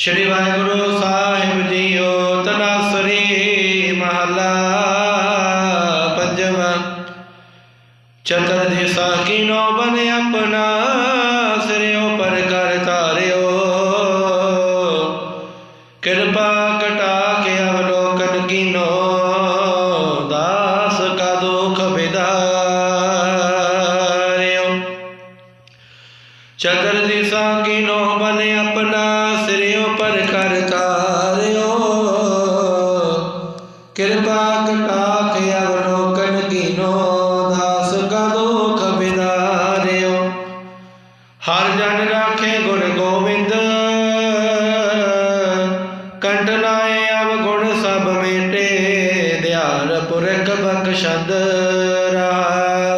ਸ਼੍ਰੀ ਵਾਹਿਗੁਰੂ ਸਾਹਿਬ JIO ਤਨਾਸਰੀ ਮਹਲਾ ਪੰਜਵਾਂ। ਚਤਰ ਦਿਸਾ ਕੀਨੋ ਬਨ ਆਪਣਾ ਸਿਰਿਓ ਪਰ ਕਰ ਧਾਰਿਓ। ਕਿਰਪਾ ਕਟਾ ਕੇ ਅਵਲੋਕਨ ਕੀਨੋ ਚਤਰ ਦਿਸਾ ਕੀਨੋ ਬਨ ਆਪਣਾ, ਸਿਰਿਓ ਪਰ ਕਰ ਤਾਰਿਓ। ਕਿਰਪਾ ਕਟਾ ਕੇ ਅਵਲੋਕਨ ਕੀਨੋ, ਦਾਸ ਕਾ ਦੁਖ ਬਿਦਾਰਿਓ ਹਰ ਜਨ ਰਾਖੇ ਗੁਣ ਗੋਬਿੰਦ ਕੰਟ ਲਾਏ ਅਵ ਗੁਣ ਸਭ ਮੇਟੇ ਦਿਆਰ ਪੁਰਖ ਬਖਸ਼ੰਦ ਰਾਮ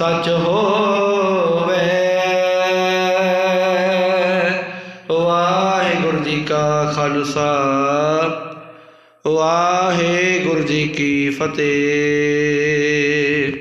ਸੱਚ ਹੋਵੇ। ਵਾਹਿਗੁਰੂ ਜੀ ਕਾ ਖਾਲਸਾ ਵਾਹਿਗੁਰੂ ਜੀ ਕੀ ਫਤਿਹ।